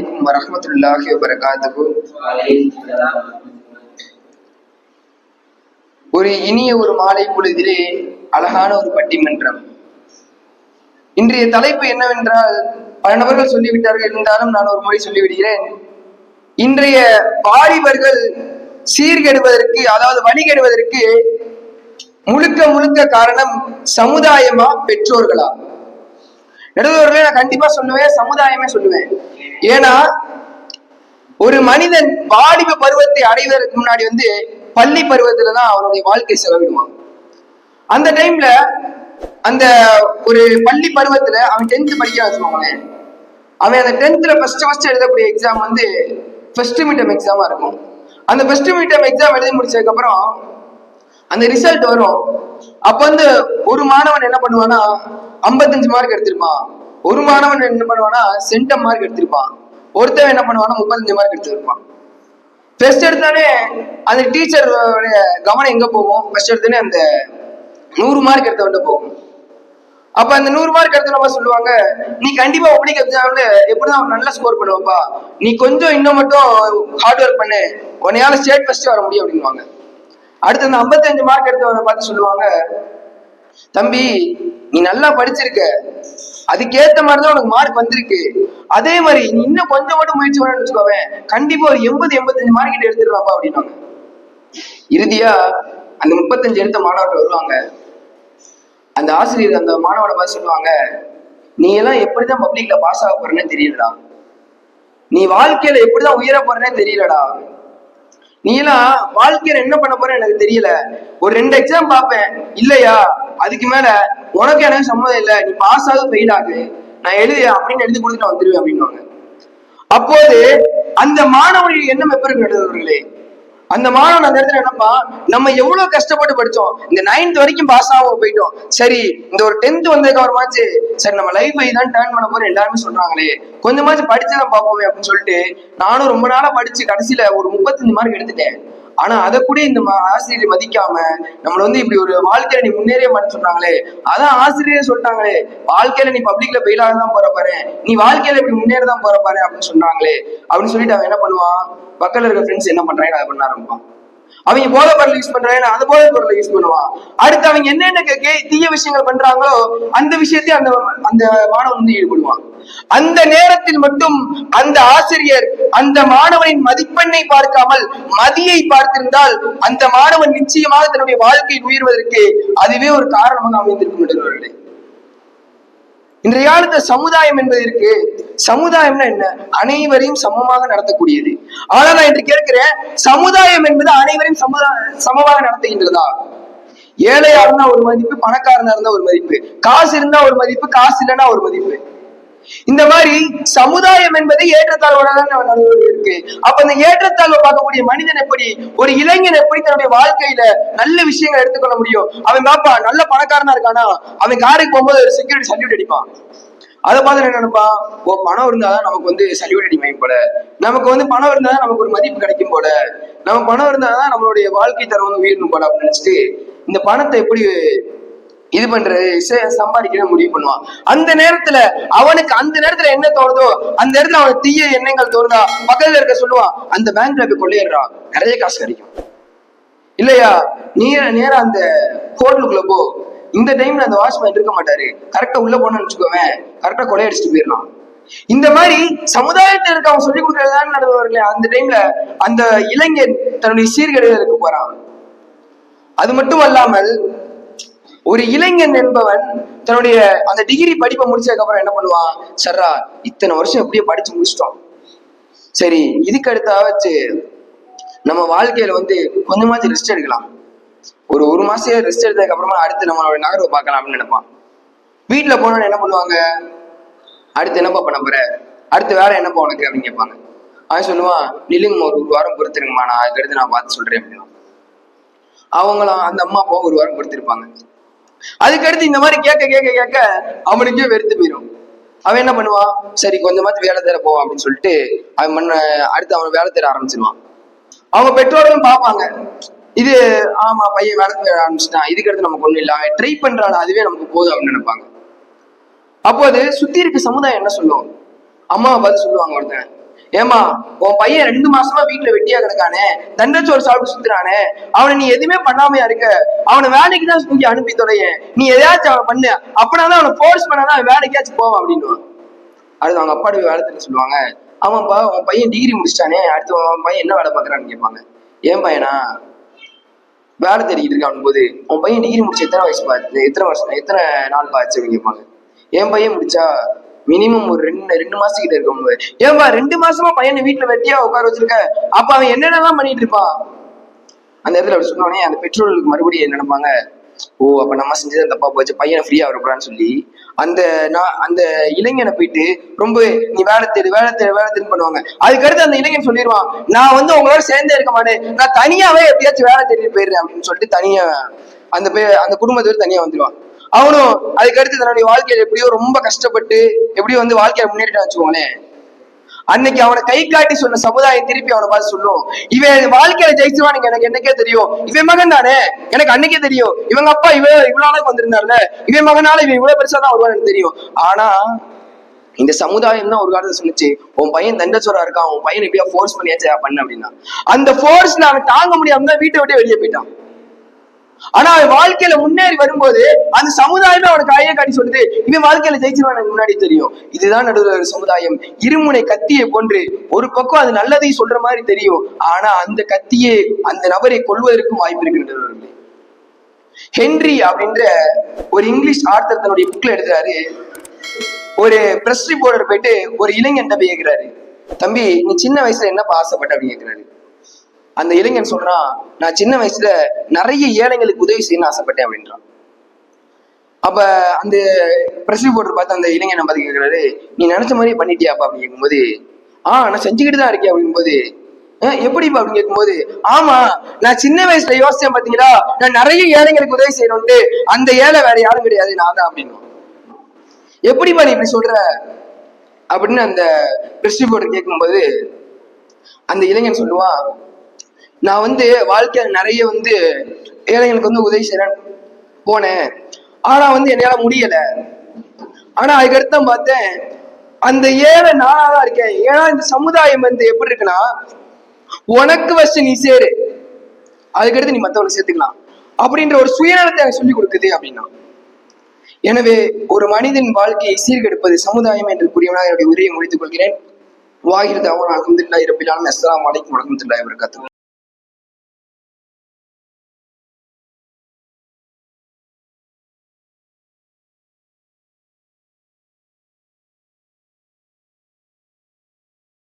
அலைக்கும் வரமத்துல்லாஹி வபரகாத்துஹு ஒரு இனிய ஒரு மாலை பொழுதிலே அழகான ஒரு பட்டிமன்றம் இன்றைய தலைப்பு என்னவென்றால் பல நபர்கள் சொல்லிவிட்டார்கள் இருந்தாலும் நான் ஒரு முறை சொல்லிவிடுகிறேன் இன்றைய வாலிபர்கள் சீர்கெடுவதற்கு அதாவது வழிகெடுவதற்கு முழுக்க முழுக்க காரணம் சமுதாயமா பெற்றோர்களா நடுவர்களே நான் கண்டிப்பா சொல்லுவேன் சமுதாயமே சொல்லுவேன் ஏன்னா ஒரு மனிதன் வாலிப பருவத்தை அடைவதற்கு முன்னாடி வந்து பள்ளி பருவத்துல தான் அவனுடைய வாழ்க்கை செலவிடுவான். அந்த டைம்ல அந்த ஒரு பள்ளி பருவத்துல அவன் டென்த் படிக்க வச்சுக்கோங்களேன். அவன் அந்த டென்த்ல ஃபர்ஸ்ட் ஃபர்ஸ்ட் எழுதக்கூடிய எக்ஸாம் வந்து ஃபர்ஸ்ட் மீட்டம் எக்ஸாமா இருக்கும். அந்த ஃபர்ஸ்ட் மீட்டம் எக்ஸாம் எழுதி முடிச்சதுக்கு அப்புறம் அந்த ரிசல்ட் வரும். அப்ப வந்து ஒரு மாணவன் என்ன பண்ணுவானா ஐம்பத்தஞ்சு மார்க் எடுத்திருப்பான். ஒரு மாணவன் என்ன பண்ணுவானா சென்டம் மார்க் எடுத்திருப்பான். ஒருத்தன் என்ன பண்ணுவானா முப்பத்தஞ்சு மார்க் எடுத்திருப்பான். ஃபர்ஸ்ட் எடுத்தானே அந்த டீச்சருடைய கவனம் எங்க போகும்? ஃபர்ஸ்ட் எடுத்தோடனே அந்த நூறு மார்க் எடுத்தவன்ட்ட போகும். அப்ப அந்த நூறு மார்க் எடுத்தவங்க சொல்லுவாங்க நீ கண்டிப்பா பப்ளிக் எக்ஸாம்ல எப்படிதான் நல்ல ஸ்கோர் பண்ணுவப்பா? நீ கொஞ்சம் இன்னும் மட்டும் ஹார்ட் ஒர்க் பண்ணு. உன்னையால ஸ்டேட் ஃபர்ஸ்ட் வர முடியும் அப்படின்வாங்க அடுத்து அந்த 55 மார்க் எடுத்தவனை பார்த்து சொல்லுவாங்க தம்பி நீ நல்லா படிச்சிருக்க. அதுக்கேத்த மாதிரி தான் உனக்கு மார்க் வந்திருக்கு. அதே மாதிரி நீ இன்னும் கொஞ்சம் மட்டும் முயற்சி பண்ணு வச்சுக்கோவேன். கண்டிப்பா ஒரு எண்பது எண்பத்தஞ்சு மார்க் கிட்ட எடுத்துடலாம்ப்பா அப்படின்னாங்க. இறுதியா அந்த முப்பத்தஞ்சு எடுத்த மாணவர்கள் வருவாங்க. அந்த ஆசிரியர் அந்த மாணவனை பார்த்து சொல்லுவாங்க நீ எல்லாம் எப்படிதான் பப்ளிக்ல பாஸ் ஆக போறேன்னு தெரியலடா. நீ வாழ்க்கையில எப்படிதான் உயர போறேன்னே தெரியலடா. நீ எல்லாம் வாழ்க்கையில என்ன பண்ண போற எனக்கு தெரியல. ஒரு ரெண்டு எக்ஸாம் பார்ப்பேன். இல்லையா? அதுக்கு மேல உனக்கு எனக்கு சம்மதம் இல்ல. நீ பாஸ் ஆக ஃபெயில் ஆகு. நான் எழுதி அப்படின்னு எழுதி கொடுத்துட்டு நான் வந்துருவேன் அப்படின்னுவாங்க. அப்போது அந்த மாணவனுடைய எண்ணம் எப்படி எழுதுவர்களே? அந்த மாணவன் அந்த இடத்துல என்னப்பா? நம்ம எவ்வளவு கஷ்டப்பட்டு படிச்சோம். இந்த நைன்த் வரைக்கும் பாஸ் ஆகாம போயிட்டோம். சரி இந்த ஒரு டென்த் வந்ததுக்கு அப்புறமாச்சு சரி நம்ம லைஃப் இதான் டேர்ன் பண்ண போறோம் எல்லாருமே சொல்றாங்களே. கொஞ்சமாச்சும் படிச்சுதான் பார்ப்போமே அப்படின்னு சொல்லிட்டு நானும் ரொம்ப நாளா படிச்சு கடைசியில ஒரு முப்பத்தஞ்சு மார்க் எடுத்துட்டேன். ஆனா அதை கூட இந்த ஆசிரியர் மதிக்காம நம்மள வந்து இப்படி ஒரு வாழ்க்கையில நீ முன்னேறிய மாட்டேன்னு சொன்னாங்களே அதான் ஆசிரியரே சொல்லிட்டாங்களே வாழ்க்கையில நீ பப்ளிக்ல ஃபெயில் தான் போற பாரு நீ வாழ்க்கையில இப்படி முன்னேற தான் போற பாரு அப்படின்னு சொன்னாங்களே அப்படின்னு சொல்லிட்டு அவன் என்ன பண்ணுவான்? பக்கத்துல இருக்க ஃப்ரெண்ட்ஸ் என்ன பண்றாங்க? அதை பண்ண ஆரம்பிப்பான்? அவங்க போதை பொருள் யூஸ் பண்றாங்க அந்த போதை பொருளை யூஸ் பண்ணுவான் அடுத்து அவங்க என்னென்ன கே- தீய விஷயங்கள் பண்றாங்களோ அந்த விஷயத்தையும் அந்த அந்த மாணவன் வந்து ஈடுபடுவான். அந்த நேரத்தில் மட்டும் அந்த ஆசிரியர் அந்த மாணவனின் மதிப்பெண்ணை பார்க்காமல் மதியை பார்த்திருந்தால் அந்த மாணவன் நிச்சயமாக தன்னுடைய வாழ்க்கையில் உயர்வதற்கு அதுவே ஒரு காரணமாக அமைந்திருக்கும் என்று இன்றைய காலத்துல சமுதாயம் என்பது இருக்கு. சமுதாயம்னா என்ன? அனைவரையும் சமமாக நடத்தக்கூடியது. ஆனா நான் இன்று கேட்கிறேன். சமுதாயம் என்பது அனைவரையும் சமுதாய சமமாக நடத்துகின்றதா? ஏழையா இருந்தா ஒரு மதிப்பு பணக்காரனா இருந்தா ஒரு மதிப்பு. காசு இருந்தா ஒரு மதிப்பு காசு இல்லைன்னா ஒரு மதிப்பு. இந்த மாதிரி சமுதாயம் என்பது ஏற்றத்தாழ்வோட இருக்கு அப்ப அந்த ஏற்றத்தாழ்வை பார்க்கக்கூடிய மனிதன் எப்படி ஒரு இளைஞன் எப்படி தன்னுடைய வாழ்க்கையில நல்ல விஷயங்களை எடுத்துக்கொள்ள முடியும்? அவன் பாப்பா நல்ல பணக்காரனா இருக்கானா? அவன் காருக்கு போகும்போது ஒரு செக்யூரிட்டி சல்யூட் அடிப்பான். அதை பார்த்து என்ன நினைப்பான் ஓ பணம் இருந்தாதான் நமக்கு வந்து சல்யூட் அடிமையும் போல. நமக்கு வந்து பணம் இருந்தாதான் நமக்கு ஒரு மதிப்பு கிடைக்கும் போல. நம்ம பணம் இருந்தாதான் நம்மளுடைய வாழ்க்கை தரம் வந்து உயரணும் போல அப்படின்னு நினைச்சிட்டு இந்த பணத்தை எப்படி இது பண்றது ச- சம்பாதிக்கணும் முடிவு பண்ணுவான் அந்த நேரத்துல அவனுக்கு அந்த நேரத்துல என்ன தோணுதோ அந்த இடத்துல அவனுக்கு தீய எண்ணங்கள் தோணுதா பக்கத்துல இருக்க சொல்லுவான் அந்த பேங்க்ல போய் கொள்ளையிடுறான் நிறைய காசு கிடைக்கும். இல்லையா? நீ நேரா அந்த ஹோட்டலுக்குள்ள போ. இந்த டைம்ல அந்த வாட்ச்மேன் இருக்க மாட்டாரு. கரெக்டா உள்ள போனோம்னு வச்சுக்கோவேன் கரெக்டா கொள்ளையடிச்சிட்டு போயிடலாம். இந்த மாதிரி சமுதாயத்தில் இருக்க அவன் சொல்லி கொடுக்கறதுதான் நடந்தவர்களே அந்த டைம்ல அந்த இளைஞன் தன்னுடைய சீர்கேடுகளுக்கு போறான். அது மட்டும் அல்லாமல் ஒரு இளைஞன் என்பவன் தன்னுடைய அந்த டிகிரி படிப்பை முடிச்சதுக்கு அப்புறம் என்ன பண்ணுவான்? சர்ரா இத்தனை வருஷம் எப்படியோ படிச்சு முடிச்சிட்டோம். சரி இதுக்கு அடுத்தாவது நம்ம வாழ்க்கையில வந்து கொஞ்சமாச்சும் ரெஸ்ட் எடுக்கலாம். ஒரு ஒரு மாசம் ரெஸ்ட் எடுத்ததுக்கு அப்புறமா அடுத்து நம்மளோட நகர்வை பார்க்கலாம் அப்படின்னு நினைப்பான். வீட்டுல போனோன்னு என்ன பண்ணுவாங்க? அடுத்து என்னப்பா பண்ண போற? அடுத்து வேற என்னப்பா உனக்கு? அப்படின்னு கேட்பாங்க. அவன் சொல்லுவான் நில்லுங்கம்மா ஒரு ஒரு வாரம் பொறுத்துருங்கம்மா நான் அதுக்கடுத்து நான் பார்த்து சொல்றேன் அப்படின்னா அவங்களும் அந்த அம்மா அப்பா ஒரு வாரம் பொறுத்திருப்பாங்க. அதுக்கடுத்து இந்த மாதிரி கேட்க கேட்க கேட்க அவனுக்கே வெறுத்து போயிடும் அவன் என்ன பண்ணுவான் சரி கொஞ்சமாச்சும் வேலை தேட போவான் அப்படின்னு சொல்லிட்டு அவன் பண்ண அடுத்து அவன் வேலை தேட ஆரம்பிச்சிருவான். அவங்க பெற்றோர்களும் பார்ப்பாங்க. இது ஆமா பையன் வேலை தேட ஆரம்பிச்சிட்டான். இதுக்கு அடுத்து நமக்கு ஒண்ணும் இல்லை. அவன் ட்ரை பண்றான். அதுவே நமக்கு போதும் அப்படின்னு நினைப்பாங்க. அப்போது சுத்தி இருக்க சமுதாயம் என்ன சொல்லும்? அம்மாவை பார்த்து சொல்லுவாங்க ஒருத்தன். ஏமா உன் பையன் ரெண்டு மாசமா வீட்டுல வெட்டியா கிடக்கானே தண்டச்சோறு சாப்பிட்டு சுத்துறானே அவனை நீ எதுவுமே பண்ணாமையா இருக்க? அவனை வேலைக்கு தான் தூக்கி அனுப்பி தொலைய. நீ எதையாச்சும் அவன் பண்ணு. அப்படின்னா அவனை ஃபோர்ஸ் பண்ணாதான் அவன் வேலைக்காச்சும் போவான் அப்படின்னு அடுத்து அவங்க அப்பாடு வேலை தெரிஞ்சு சொல்லுவாங்க. ஆமாப்பா உன் பையன் டிகிரி முடிச்சிட்டானே அடுத்து உன் பையன் என்ன வேலை பாக்குறான்னு கேட்பாங்க. ஏன் பையனா வேலை தேடிக்கிட்டு இருக்கான் போது உன் பையன் டிகிரி முடிச்சு எத்தனை வயசு பார்த்து எத்தனை வருஷம் எத்தனை நாள் பார்த்து அப்படின்னு கேட்பாங்க. என் பையன் முடிச்சா மினிமம் ஒரு ரெண்டு ரெண்டு மாசத்துக்கிட்ட இருக்கும் போது ஏன்பா ரெண்டு மாசமா பையனை வீட்டுல வெட்டியா உட்கார வச்சிருக்க? அப்ப அவன் என்னென்னலாம் பண்ணிட்டு இருப்பான்? அந்த இடத்துல அப்படி சொன்னோடனே அந்த பெற்றோர்களுக்கு மறுபடியும் என்ன நினைப்பாங்க? ஓ அப்ப நம்ம செஞ்சது தப்பா போச்சு பையனை ஃப்ரீயா வரக்கூடாதுன்னு சொல்லி அந்த நான் அந்த இளைஞனை போயிட்டு ரொம்ப நீ வேலை தேடு வேலை தேடு வேலை தேடு பண்ணுவாங்க. அதுக்கடுத்து அந்த இளைஞன் சொல்லிடுவான் நான் வந்து உங்களோட சேர்ந்தே இருக்க மாட்டேன். நான் தனியாவே எப்படியாச்சும் வேலை தேடிட்டு போயிடுறேன் அப்படின்னு சொல்லிட்டு தனியா அந்த அந்த குடும்பத்தை தனியா வந்துடுவான் அவனும் அதுக்கடுத்து தன்னுடைய வாழ்க்கையில எப்படியோ ரொம்ப கஷ்டப்பட்டு எப்படியோ வந்து வாழ்க்கையில முன்னேறிட்டான்னு வச்சுக்கோங்களேன். அன்னைக்கு அவனை கை காட்டி சொன்ன சமுதாயம் திருப்பி அவனை பார்த்து சொல்லும். இவன் வாழ்க்கையில ஜெயிச்சுவான் எனக்கு என்னைக்கே தெரியும். இவன் மகன் தானே? எனக்கு அன்னைக்கே தெரியும். இவங்க அப்பா இவ இவ்வளவு நாளைக்கு வந்திருந்தாருல? இவன் மகனால இவன் இவ்வளவு பெருசா தான் வருவான்னு எனக்கு தெரியும். ஆனா இந்த சமுதாயம் தான் ஒரு காலத்துல சொன்னுச்சு உன் பையன் தண்டச்சோரா இருக்கான் உன் பையன் எப்படியா ஃபோர்ஸ் பண்ணியாச்சா பண்ண அப்படின்னா. அந்த ஃபோர்ஸ்ல நான் தாங்க முடியாம தான் வீட்டை விட்டு வெளியே போயிட்டான். ஆனா அவன் வாழ்க்கையில முன்னேறி வரும்போது அந்த சமுதாயமே அவனுக்கு கையை காட்டி சொல்லுது இவன் வாழ்க்கையில ஜெயிச்சிருவான் எனக்கு முன்னாடி தெரியும். இதுதான் நடுவில் ஒரு சமுதாயம். இருமுனை கத்தியை போன்று ஒரு பக்கம் அது நல்லதை சொல்ற மாதிரி தெரியும் ஆனா அந்த கத்தியே அந்த நபரை கொள்வதற்கும் வாய்ப்பு இருக்கின்றது ஹென்றி அப்படின்ற ஒரு இங்கிலீஷ் ஆர்த்தர் தன்னுடைய புக்ல எழுதுறாரு. ஒரு பிரஸ் ரிப்போர்டர் போயிட்டு ஒரு இளைஞன் போய் கேட்கிறாரு தம்பி நீ சின்ன வயசுல என்னப்பா ஆசைப்பட்ட? அப்படின்னு கேட்கிறாரு அந்த இளைஞன் சொல்றான் நான் சின்ன வயசுல நிறைய ஏழைங்களுக்கு உதவி செய்யணும்னு ஆசைப்பட்டேன் அப்படின்றான். அப்ப அந்த பிரஸ் ரிப்போர்ட்டர் பார்த்து அந்த இளைஞன் பார்த்து கேட்கிறாரு நீ நினைச்ச மாதிரியே பண்ணிட்டியாப்பா அப்படின்னு கேட்கும்போது ஆஹ் நான் செஞ்சுக்கிட்டு தான் இருக்கேன் அப்படிங்கும்போது எப்படிப்பா? அப்படின்னு கேட்கும்போது ஆமா நான் சின்ன வயசுல யோசிச்சேன் பாத்தீங்களா நான் நிறைய ஏழைங்களுக்கு உதவி செய்யணும்ட்டு அந்த ஏழை வேற யாரும் கிடையாது நான் தான் அப்படின்னு எப்படிப்பா நீ இப்படி சொல்ற? அப்படின்னு அந்த பிரஸ் ரிப்போர்ட்டர் கேட்கும்போது அந்த இளைஞன் சொல்லுவான் நான் வந்து வாழ்க்கையில நிறைய வந்து ஏழைகளுக்கு வந்து உதவி செய்யறேன் போனேன். ஆனா வந்து என்னால் முடியல. ஆனா அதுக்கடுத்து தான் பார்த்தேன் அந்த ஏழை நானா தான் இருக்கேன். ஏன்னா இந்த சமுதாயம் வந்து எப்படி இருக்குன்னா உனக்கு ஃபஸ்ட்டு நீ சேரு அதுக்கடுத்து நீ மத்தவனை சேர்த்துக்கலாம். அப்படின்ற ஒரு சுயநலத்தை எனக்கு சொல்லி கொடுக்குது அப்படின்னா. எனவே ஒரு மனிதன் வாழ்க்கையை சீர்கெடுப்பது சமுதாயம் என்று கூறியவனாக என்னுடைய உரையை முடித்துக் கொள்கிறேன். வாகிர் தவன் அலமதுல்லாஹி ரபில் ஆலமீன். அஸ்ஸலாமு அலைக்கும் வரஹ்மத்துல்லாஹி